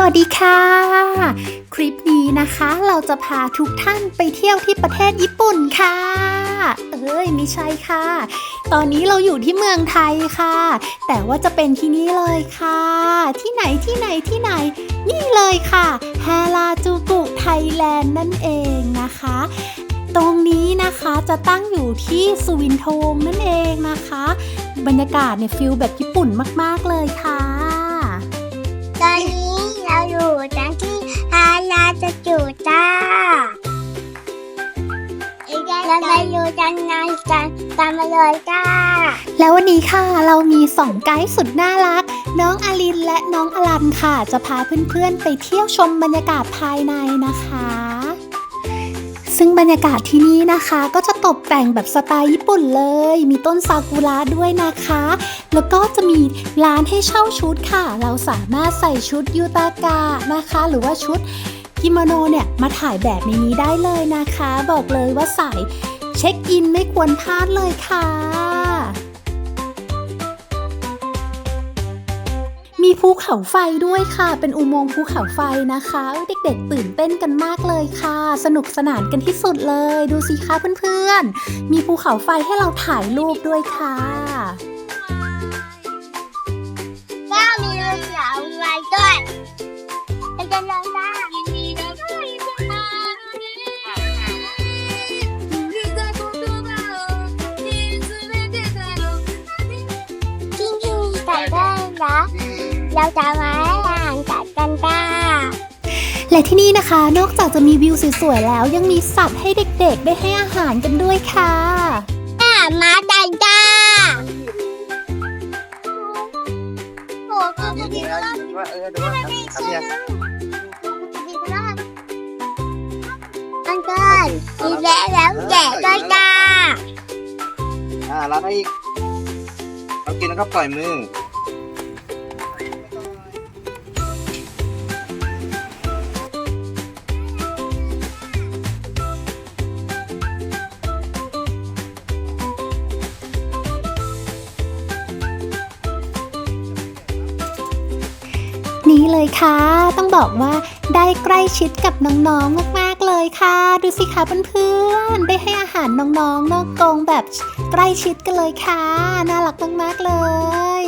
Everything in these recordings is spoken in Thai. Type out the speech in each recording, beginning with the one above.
สวัสดีค่ะคลิปนี้นะคะ เราจะพาทุกท่านไปเที่ยวที่ประเทศญี่ปุ่นค่ะ เอ้ยไม่ใช่ค่ะ ตอนนี้เราอยู่ที่เมืองไทยค่ะ แต่ว่าจะเป็นที่นี่เลยค่ะ ที่ไหนที่ไหนที่ไหน นี่เลยค่ะฮาราจูกุไทยแลนด์นั่นเองนะคะ ตรงนี้นะคะจะตั้งอยู่ที่สุวินทวงนั่นเองนะคะ บรรยากาศเนี่ยฟิลแบบญี่ปุ่นมากๆเลยค่ะ ตอนนี้เราอยู่ที่ฮาราจะจูจ้า เราไปอยู่กันงานกันตามมาเลยจ้า แล้ววันนี้ค่ะเรามีสองไกด์สุดน่ารัก น้องอลินและน้องอลันค่ะ จะพาเพื่อนๆไปเที่ยวชมบรรยากาศภายในนะคะซึ่งบรรยากาศที่นี่นะคะ ก็จะตกแต่งแบบสไตล์ญี่ปุ่นเลย มีต้นซากุระด้วยนะคะ แล้วก็จะมีร้านให้เช่าชุดค่ะ เราสามารถใส่ชุดยูตากะนะคะ หรือว่าชุด กิโมโนเนี่ยมาถ่ายแบบในนี้ได้เลยนะคะ บอกเลยว่าใส่เช็คอินไม่ควรพลาดเลยค่ะ มีภูเขาไฟด้วยค่ะ เป็นอุโมงค์ภูเขาไฟนะคะ เด็กๆ ตื่นเต้นกันมากเลยค่ะ สนุกสนานกันที่สุดเลย ดูสิคะเพื่อนๆ มีภูเขาไฟให้เราถ่ายรูปด้วยค่ะก็มีเรือสาวไว้ด้วยเราจะลองได้ยิ เราจะมาอ่านจัดกันจ้าและที่นี่นะคะ นอกจากจะมีวิวสวยๆแล้ว ยังมีสัตว์ให้เด็กๆ ได้ให้อาหารกันด้วยค่ะอ่ามาจัดจ้าโอ้ก็จะดีแล้วว่าเออดูว่าครับครับเนี่ยอันเกินดีแล้วแล้วแจกด้วยจ้าอ่าแล้วให้อีกเรากินแล้วก็ปล่อยมือ นี่เลยค่ะ ต้องบอกว่าได้ใกล้ชิดกับน้องๆมากๆเลยค่ะ ดูสิคะเพื่อนๆได้ให้อาหารน้องๆนอกกองแบบใกล้ชิดกันเลยค่ะ น่ารักมากๆเลย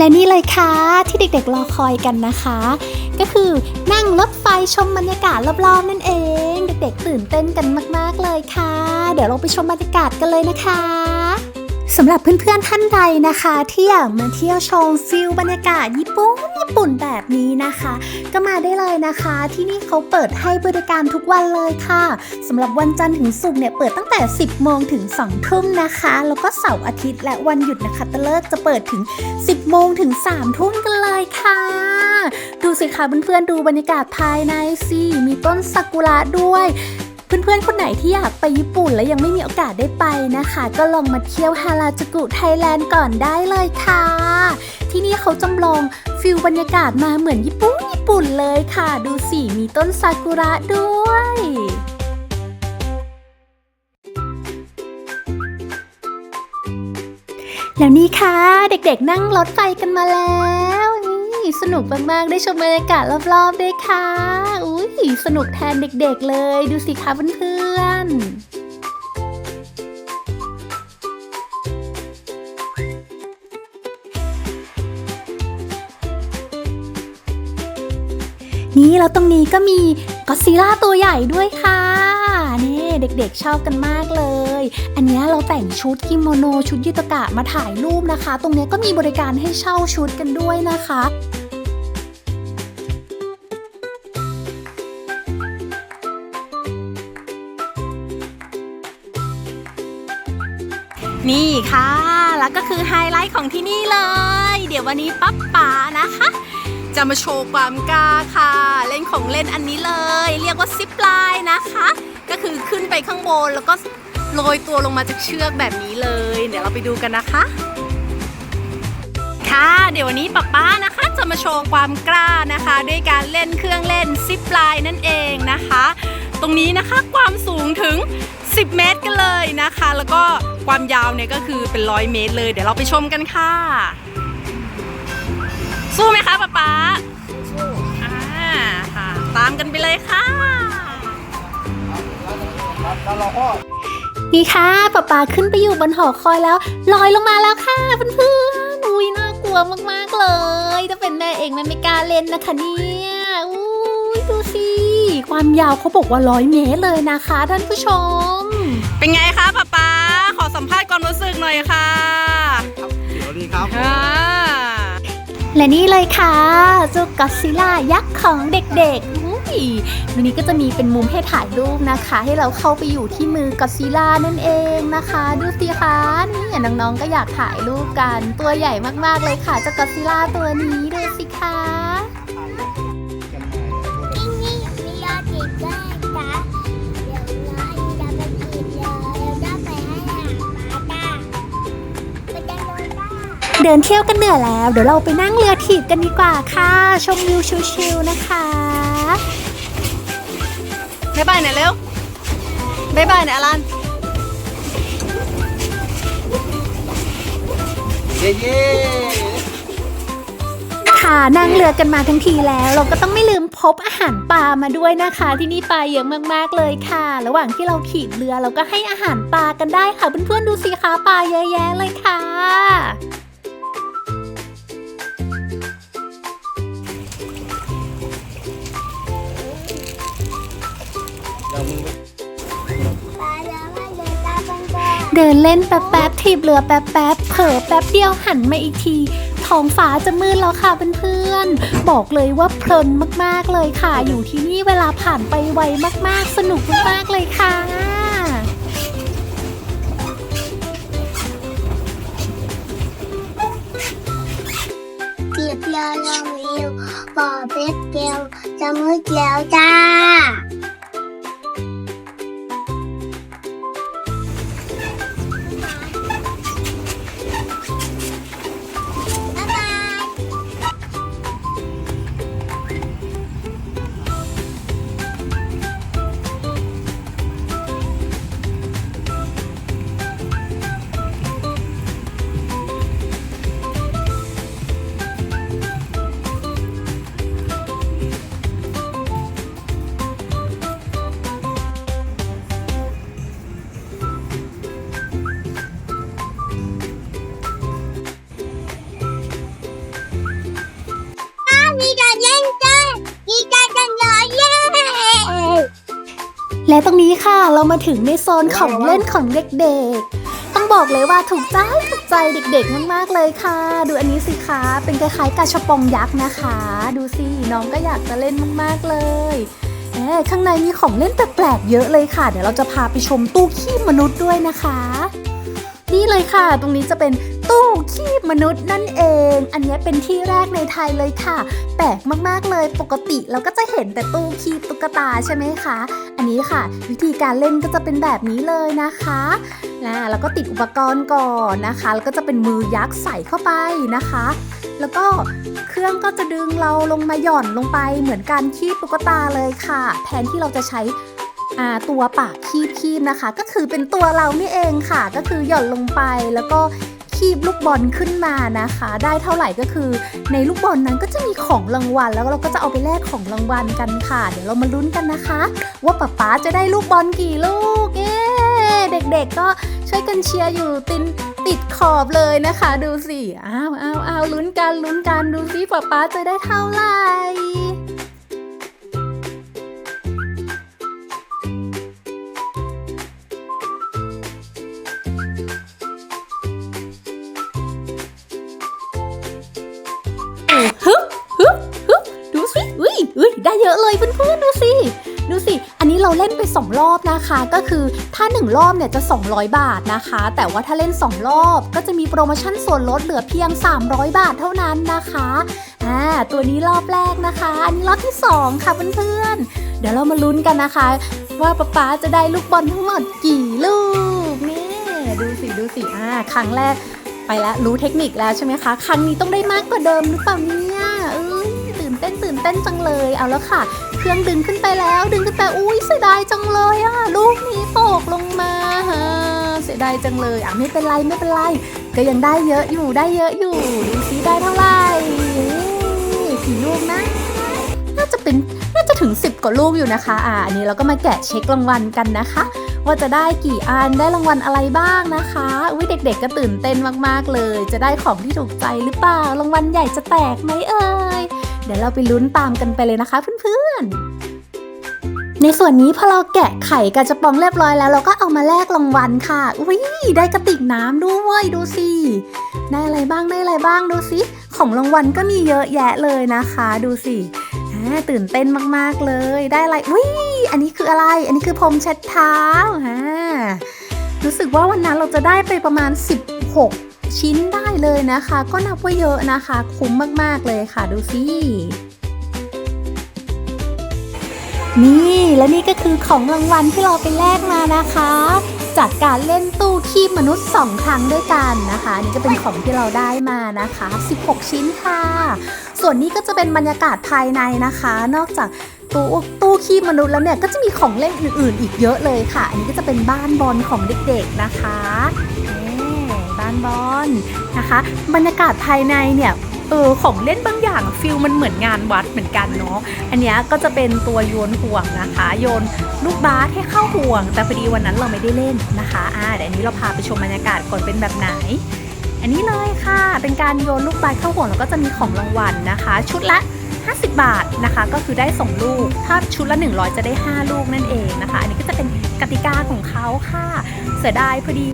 และนี่เลยค่ะที่เด็กๆรอคอยกันนะคะ ก็คือนั่งรถไฟชมบรรยากาศรอบๆนั่นเอง เด็กๆตื่นเต้นกันมาก ๆเลยค่ะ เดี๋ยวเราไปชมบรรยากาศกันเลยนะคะ สำหรับเพื่อนๆท่านใดนะคะ ที่อยากมาเที่ยวชมฟิลบรรยากาศญี่ปุ่นญี่ปุ่นแบบนี้นะคะ ก็มาได้เลยนะคะ ที่นี่เขาเปิดให้บริการทุกวันเลยค่ะสำหรับวันจันทร์ถึงศุกร์เนี่ยเปิดตั้งแต่ 10 โมงถึง 2 ทุ่มนะคะ แล้วก็เสาร์อาทิตย์และวันหยุดนะคะตะเลิกจะเปิดถึง 10 โมงถึง 3 ทุ่มกันเลยค่ะ ดูสิคะเพื่อนๆดูบรรยากาศภายในสิมีต้นซากุระด้วย เพื่อนๆ คนไหนที่อยากไปญี่ปุ่นและยังไม่มีโอกาสได้ไปนะคะ ก็ลองมาเที่ยวฮาราจูกุไทยแลนด์ก่อนได้เลยค่ะ ที่นี่เขาจำลองฟิลบรรยากาศมาเหมือนญี่ปุ่นญี่ปุ่นเลยค่ะ ดูสิมีต้นซากุระด้วยแล้วนี่ค่ะ เด็กๆนั่งรถไฟกันมาแล้ว นี่สนุกมากๆ ได้ชมบรรยากาศรอบๆด้วยค่ะ อุ้ยสนุกแทนเด็กๆเลย ดูสิคะเพื่อนๆนี่แล้วตรงนี้ก็มีก็อซิล่าตัวใหญ่ด้วยค่ะ นี่เด็กๆชอบกันมากเลย อันนี้เราแต่งชุดกิโมโนชุดยุตกะมาถ่ายรูปนะคะ ตรงนี้ก็มีบริการให้เช่าชุดกันด้วยนะคะ นี่ค่ะ แล้วก็คือไฮไลท์ของที่นี่เลย เดี๋ยววันนี้ป๊าป๋านะคะ จะมาโชว์ความกล้าค่ะ เล่นของเล่นอันนี้เลย เรียกว่าซิปไลน์นะคะ ก็คือขึ้นไปข้างบนแล้วก็โรยตัวลงมาจากเชือกแบบนี้เลย เดี๋ยวเราไปดูกันนะคะ ค่ะ เดี๋ยววันนี้ป๊าป้านะคะ จะมาโชว์ความกล้านะคะ ด้วยการเล่นเครื่องเล่นซิปไลน์นั่นเองนะคะ ตรงนี้นะคะความสูงถึง 10 เมตรกันเลยนะคะ แล้วก็ความยาวเนี่ยก็คือเป็นร้อยเมตรเลย เดี๋ยวเราไปชมกันค่ะ สู้ไหมคะป๊าป๊าอ่าค่ะ ตามกันไปเลยค่ะ นี่ค่ะป๊าป๊าขึ้นไปอยู่บนหอคอยแล้วลอยลงมาแล้วค่ะเพื่อนๆอุ้ยน่ากลัวมากๆเลยถ้าเป็นแม่เองแม่ไม่กล้าเล่นนะคะเนี่ยอุ้ยดูสิ ความยาวเขาบอกว่าร้อยเมตรเลยนะคะท่านผู้ชม เป็นไงคะป๊าป๊าขอสัมภาษณ์ความรู้สึกหน่อยค่ะครับเดี๋ยวดีครับและนี่เลยค่ะเจ้าก็อดซิลล่ายักษ์ของเด็กๆอุ้ยวันนี้ก็จะมีเป็นมุมให้ถ่ายรูปนะคะ ให้เราเข้าไปอยู่ที่มือกอดซิลล่านั่นเองนะคะ ดูสิคะนี่น้องๆก็อยากถ่ายรูปกัน ตัวใหญ่มากๆเลยค่ะเจ้ากอดซิลล่าตัวนี้ดูสิคะ เดินเที่ยวกันเหนื่อยแล้ว เดี๋ยวเราไปนั่งเรือถีบกันดีกว่าค่ะ ชมวิวชิลๆนะคะบ๊ายบายหน่อยเร็วบ๊ายบายหน่อยอลันเย้เย้ค่ะนั่งเรือกันมาทั้งทีแล้ว เราก็ต้องไม่ลืมพบอาหารปลามาด้วยนะคะ ที่นี่ปลาเยอะมากๆเลยค่ะ ระหว่างที่เราขี่เรือเราก็ให้อาหารปลากันได้ค่ะเพื่อนๆดูสิคะปลาเยอะแยะเลยค่ะ เดินเล่นแป๊บๆถีบเรือแป๊บๆเผลอแป๊บเดียวหันมาอีกทีท้องฟ้าจะมืดแล้วค่ะเพื่อนๆ บอกเลยว่าเพลินมากๆเลยค่ะ อยู่ที่นี่เวลาผ่านไปไวมากๆ สนุกมากๆเลยค่ะเกียบเรือลงเร็วบ่อเบ็ดเกลียวจะมืดแล้วจ้า ตรงนี้ค่ะ เรามาถึงในโซนของเล่นของเด็กๆ ต้องบอกเลยว่าถูกใจถูกใจเด็กๆมากๆเลยค่ะ ดูอันนี้สิคะเป็นคล้ายๆกาชปองยักษ์นะคะ ดูสิน้องก็อยากจะเล่นมากๆเลยเอ๊ข้างในมีของเล่นแปลกๆเยอะเลยค่ะ เดี๋ยวเราจะพาไปชมตู้ขี้มนุษย์ด้วยนะคะ นี่เลยค่ะ ตรงนี้จะเป็น ตู้ขี้มนุษย์นั่นเอง อันนี้เป็นที่แรกในไทยเลยค่ะ แปลกมากๆเลยปกติเราก็จะเห็นแต่ตู้คีบตุ๊กตาใช่ไหมคะ อันนี้ค่ะ วิธีการเล่นก็จะเป็นแบบนี้เลยนะคะนะแล้วก็ติดอุปกรณ์ก่อนนะคะ แล้วก็จะเป็นมือยักษ์ใส่เข้าไปนะคะ แล้วก็เครื่องก็จะดึงเราลงมาหย่อนลงไปเหมือนการคีบตุ๊กตาเลยค่ะ แทนที่เราจะใช้ตัวปากคีบคีบนะคะ ก็คือเป็นตัวเรานี่เองค่ะ ก็คือหย่อนลงไปแล้วก็ คีบลูกบอลขึ้นมานะคะ ได้เท่าไหร่ก็คือ ในลูกบอลนั้นก็จะมีของรางวัล แล้วเราก็จะเอาไปแลกของรางวัลกันค่ะ เดี๋ยวเรามาลุ้นกันนะคะ ว่าป๊าป๊าจะได้ลูกบอลกี่ลูกเอ๊เด็กๆก็ช่วยกันเชียร์อยู่ตินติดขอบเลยนะคะ ดูสิอ้าวอ้าวอ้าวลุ้นกันลุ้นกันดูสิป๊าป๊าจะได้เท่าไหร่ เราเล่นไป 2 รอบนะคะ ก็คือถ้า 1 รอบเนี่ยจะ 200 บาทนะคะ แต่ว่าถ้าเล่น 2 รอบก็จะมีโปรโมชั่นส่วนลดเหลือเพียง 300 บาทเท่านั้นนะคะอ่าตัวนี้รอบแรกนะคะ อันนี้รอบที่สองค่ะเพื่อนๆเดี๋ยวเรามาลุ้นกันนะคะ ว่าป๊าป๊าจะได้ลูกบอลทั้งหมดกี่ลูกนี่ดูสิดูสิอ่าครั้งแรกไปแล้วรู้เทคนิคแล้วใช่ไหมคะ ครั้งนี้ต้องได้มากกว่าเดิมหรือเปล่าเนี่ย เต้นตื่นเต้นจังเลย เอาแล้วค่ะ เครื่องดึงขึ้นไปแล้ว ดึงขึ้นไปอุ้ยเสียดายจังเลยอะลูกนี้ตกลงมาฮะเสียดายจังเลยอะไม่เป็นไรไม่เป็นไร ก็ยังได้เยอะอยู่ได้เยอะอยู่ดูซิได้เท่าไหร่นี่กี่ลูกนะน่าจะเป็นน่าจะถึง 10 กว่าลูกอยู่นะคะอ่าอันนี้เราก็มาแกะเช็ครางวัลกันนะคะว่าจะได้กี่อันได้รางวัลอะไรบ้างนะคะอุ้ยเด็ก ๆ ก็ตื่นเต้นมากๆเลย จะได้ของที่ถูกใจหรือเปล่ารางวัลใหญ่จะแตกไหมเอ่ย ดี๋ยวเราไปลุ้นตามกันไปเลยนะคะเพื่อนๆ ในส่วนนี้พอเราแกะไข่กระจะปองเรียบร้อยแล้วเราก็เอามาแลกรางวัลค่ะ อุ้ยได้กระติกน้ำด้วยดูสิได้อะไรบ้างได้อะไรบ้างดูสิของรางวัลก็มีเยอะแยะเลยนะคะ ดูสิอ่าตื่นเต้นมากๆเลยได้อะไรอุ้ยอันนี้คืออะไร อันนี้คือพรมเช็ดเท้าอ่ารู้สึกว่าวันนั้นเราจะได้ไปประมาณ 16 ชิ้นได้เลยนะคะ ก็นับว่าเยอะนะคะ คุ้มมากๆเลยค่ะดูสินี่และนี่ก็คือของรางวัลที่เราไปแลกมานะคะ จากการเล่นตู้คีบมนุษย์ 2 ครั้งด้วยกันนะคะนี่ก็เป็นของที่เราได้มานะคะ 16 ชิ้นค่ะ ส่วนนี้ก็จะเป็นบรรยากาศภายในนะคะ นอกจากตู้ตู้คีบมนุษย์แล้วเนี่ยก็จะมีของเล่นอื่นๆ อีกเยอะเลยค่ะ อันนี้ก็จะเป็นบ้านบอลของเด็กๆนะคะานบอลนะคะ บรรยากาศภายในเนี่ยเออของเล่นบางอย่างฟิลมันเหมือนงานวัดเหมือนกันเนาะอันนี้ก็จะเป็นตัวโยนห่วงนะคะ โยนลูกบาสให้เข้าห่วง แต่พอดีวันนั้นเราไม่ได้เล่นนะคะอ่าเดี๋ยวอันนี้เราพาไปชมบรรยากาศก่อนเป็นแบบไหน อันนี้เลยค่ะ เป็นการโยนลูกบาสเข้าห่วงแล้วก็จะมีของรางวัลนะคะ ชุดละ 50 บาทนะคะ ก็คือได้ 2 ลูก ถ้าชุดละ 100 จะได้ 5 ลูกนั่นเองนะคะ อันนี้ก็จะเป็นกติกาของเขาค่ะ เสียดายพอดี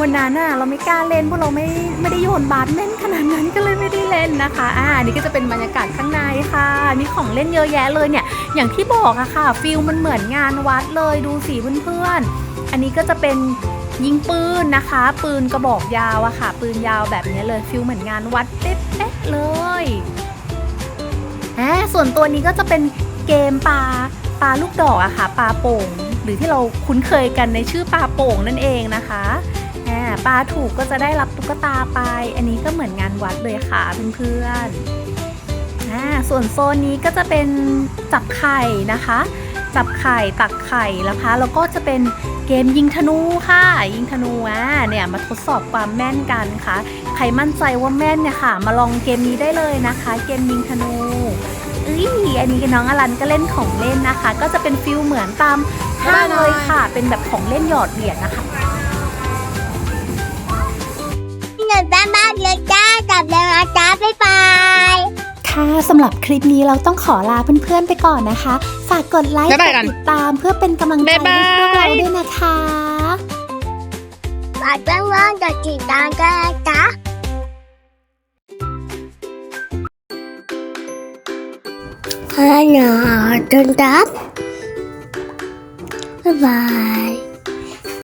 วันนั้นน่ะเราไม่กล้าเล่นเพราะเราไม่ไม่ได้โยนบาสแม่นขนาดนั้นก็เลยไม่ได้เล่นนะคะอ่านี่ก็จะเป็นบรรยากาศข้างในค่ะมีของเล่นเยอะแยะเลยเนี่ย อย่างที่บอกอะค่ะฟิลมันเหมือนงานวัดเลยดูสิเพื่อนๆอันนี้ก็จะเป็นยิงปืนนะคะ ปืนกระบอกยาวอะค่ะ ปืนยาวแบบนี้เลยฟิลเหมือนงานวัดเป๊ะเลย อ่าส่วนตัวนี้ก็จะเป็นเกมปลาปลาลูกดอกอะค่ะปลาโป่ง หรือที่เราคุ้นเคยกันในชื่อปลาโป่งนั่นเองนะคะอ่าปลาถูกก็จะได้รับตุ๊กตาไป อันนี้ก็เหมือนงานวัดเลยค่ะเพื่อนๆอ่าส่วนโซนนี้ก็จะเป็นจับไข่นะคะ จับไข่ตักไข่นะคะแล้วก็จะเป็น เกมยิงธนูค่ะ ยิงธนูอะเนี่ยมาทดสอบความแม่นกันค่ะ ใครมั่นใจว่าแม่นเนี่ยค่ะ มาลองเกมนี้ได้เลยนะคะ เกมยิงธนูเอ้ยอันนี้น้องอลันก็เล่นของเล่นนะคะ ก็จะเป็นฟิลเหมือนตามห้างเลยค่ะ เป็นแบบของเล่นหยอดเหรียญนะคะหนูบ้านบ้านเลยจ้ากลับแล้วำหรับคลิปนี้เราต้องขอลาเพื่อนๆไปก่อนนะคะ ฝากกดไลค์กบ๊ายบายดกันติดตามเพื่อเป็นกำลังใจบ๊ายให้บายพวกเราด้วยนะคะฝากเพื่อนๆกดติดตามกันนะจ้าฮัลโหลตุนดับบ๊ายบาย